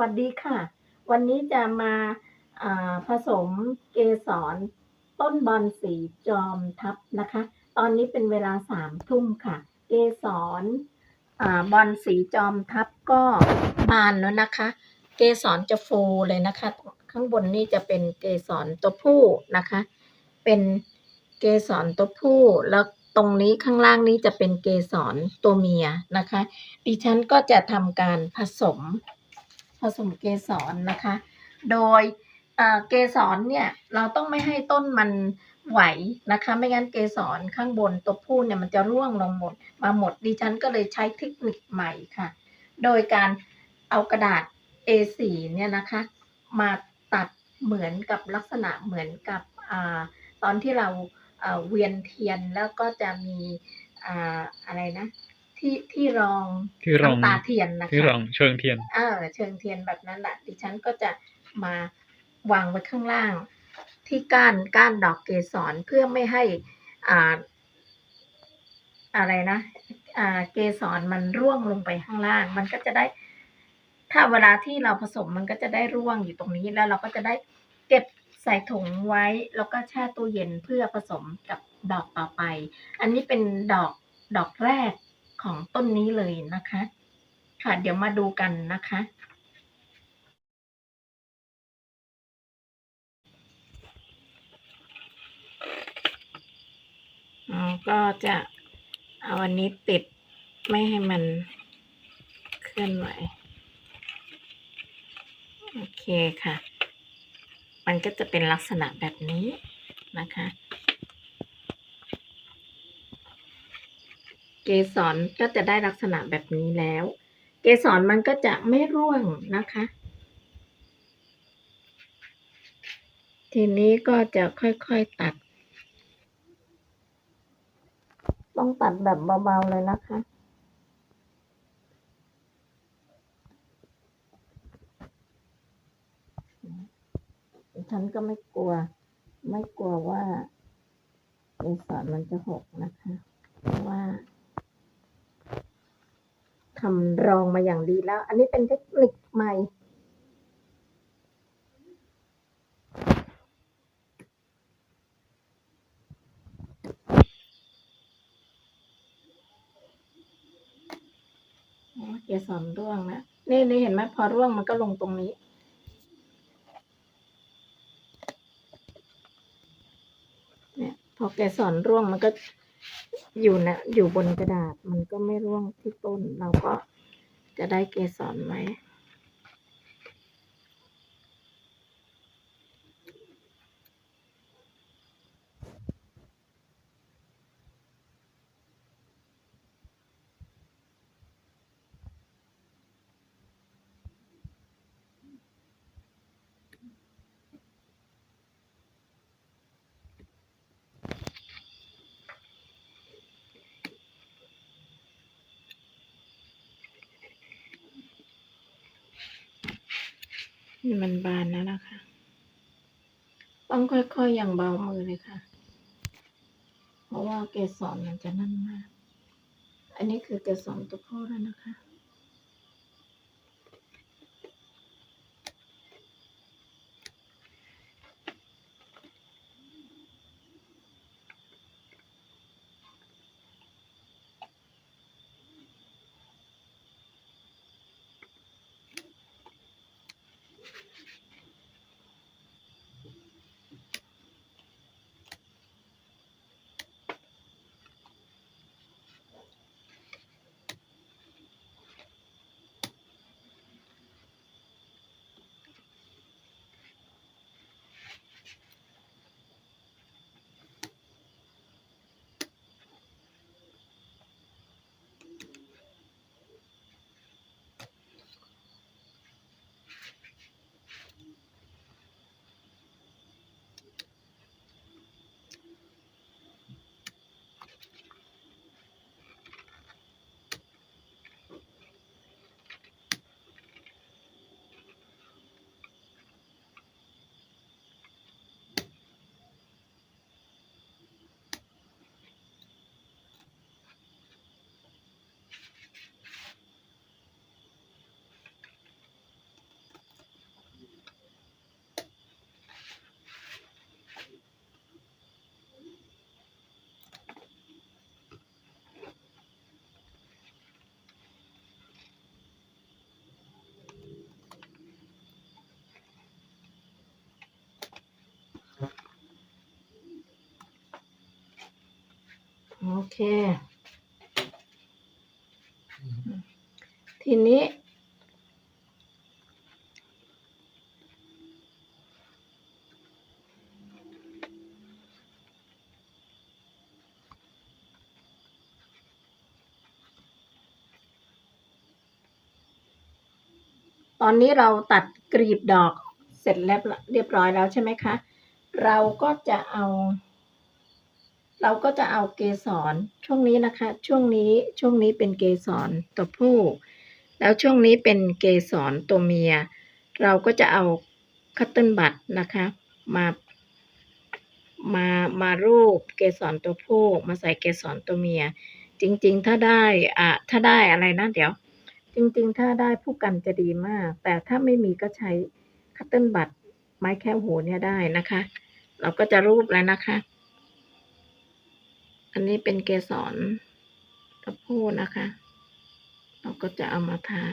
วัสดีค่ะ วันนี้จะมาาผสมเกสรต้นบอนสีจอมทับนะคะ ตอนนี้เป็นเวลาสามทุ่มค่ะ เกสรอบอนสีจอมทับก็บานแล้วนะคะ เกสรจะฟูเลยนะคะ ข้างบนนี่จะเป็นเกสรตัวผู้นะคะ เป็นเกสรตัวผู้แล้วตรงนี้ข้างล่างนี้จะเป็นเกสรตัวเมียนะคะ ดิฉันก็จะทำการผสม สมเกสรนะคะ โดยเกสรเนี่ยเราต้องไม่ให้ต้นมันไหวนะคะ ไม่งั้นเกสรข้างบนตัวผู้เนี่ยมันจะร่วงลงหมดมาหมดดิฉันก็เลยใช้เทคนิคใหม่ค่ะ โดยการเอากระดาษ A4 เนี่ยนะคะ มาตัดเหมือนกับลักษณะเหมือนกับอตอนที่เราเเวียนเทียนแล้วก็จะมีออะไรนะ ที่ที่รองที่รองน้ำตาเทียนนะคะที่รองเชิงเทียนเออเชิงเทียนแบบนั้นแหละดิฉันก็จะมาวางไว้ข้างล่าง ที่ก้านก้านดอกเกสรเพื่อไม่ให้อ่าอะไรนะอ่าเกสรมันร่วงลงไปข้างล่าง มันก็จะได้ ถ้าเวลาที่เราผสมมันก็จะได้ร่วงอยู่ตรงนี้แล้วเราก็จะได้เก็บใส่ถุงไว้แล้วก็แช่ตู้เย็นเพื่อผสมกับดอกต่อไป อันนี้เป็นดอกดอกแรก ของต้นนี้เลยนะคะ ค่ะเดี๋ยวมาดูกันนะคะ ก็จะเอาอันนี้ติดไม่ให้มันเคลื่อนไหว โอเคค่ะ มันก็จะเป็นลักษณะแบบนี้นะคะ เกสรก็จะได้ลักษณะแบบนี้แล้ว เกสรมันก็จะไม่ร่วงนะคะ ทีนี้ก็จะค่อยๆตัด ต้องตัดแบบเบาๆเลยนะคะฉันก็ไม่กลัว ไม่กลัวว่าเกสรมันจะหกนะคะ เพราะว่า ทำรองมาอย่างดีแล้ว อันนี้เป็นเทคนิคใหม่อ๋อเกสรร่วงนะนี่นี่เห็นไหมพอร่วงมันก็ลงตรงนี้เนี่ยพอเกสรร่วงมันก็ อยู่นะอยู่บนกระดาษมันก็ไม่ร่วงที่ต้น เราก็จะได้เกสรไหม มันบานแล้วนะคะ ต้องค่อยๆอย่างเบามือเลยค่ะ เพราะว่าเกสรมันจะนั่นมาก อันนี้คือเกสรตัวผู้แล้วนะคะ น เค ทีนี้ ตอนนี้เราตัดกรีบดอกเสร็จแล้วเรียบร้อยแล้วใช่ไหมคะ เราก็จะเอา เราก็จะเอาเกสรช่วงนี้นะคะ ช่วงนี้ช่วงนี้เป็นเกสรตัวผู้ แล้วช่วงนี้เป็นเกสรตัวเมีย เราก็จะเอาคัตเติ้ลบัตนะคะ มามามารูปเกสรตัวผู้มาใส่เกสรตัวเมีย จริง ๆ ถ้าได้อะถ้าได้อะไรนะเดี๋ยว จริง ๆ ถ้าได้ผู้กันจะดีมาก แต่ถ้าไม่มีก็ใช้คัตเติ้ลบัตไม้แค่หูเนี่ยได้นะคะ เราก็จะรูปแล้วนะคะ อันนี้เป็นเกสรกระโพดนะคะ เราก็จะเอามาทา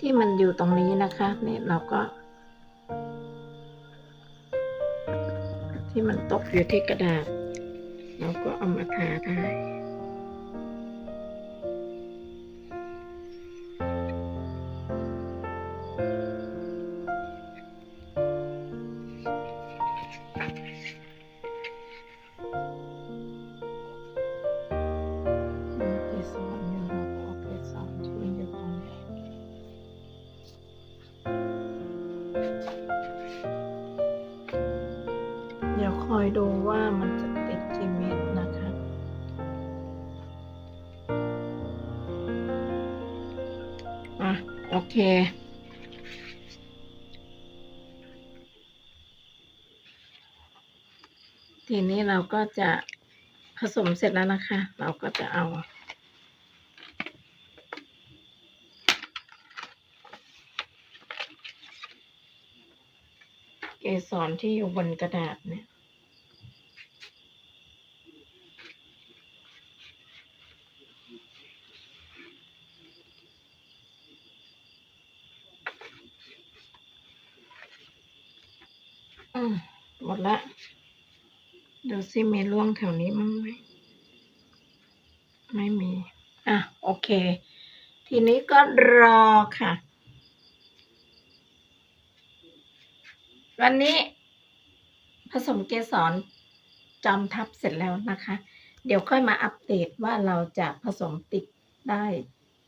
ที่มันอยู่ตรงนี้นะคะเนี่ยเราก็ ที่มันตกอยู่ที่กระดาษ เราก็เอามาทาได้ ดูว่ามันจะติดกี่เม็ดนะคะอะโอเคทีนี้เราก็จะผสมเสร็จแล้วนะคะ เราก็จะเอา เกสรที่อยู่บนกระดาษเนี่ย อืมหมดละดูซิมีร่วงแถวนี้มั้งไหมไม่มี อะ โอเค ทีนี้ก็รอค่ะ วันนี้ ผสมเกสรจอมทับเสร็จแล้วนะคะ เดี๋ยวค่อยมาอัปเดตว่าเราจะผสมติดได้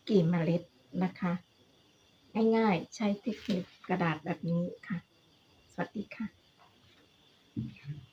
กี่เมล็ดนะคะ ง่ายๆ ใช้เทคนิคกระดาษแบบนี้ค่ะ สวัสดีค่ะ Thank you.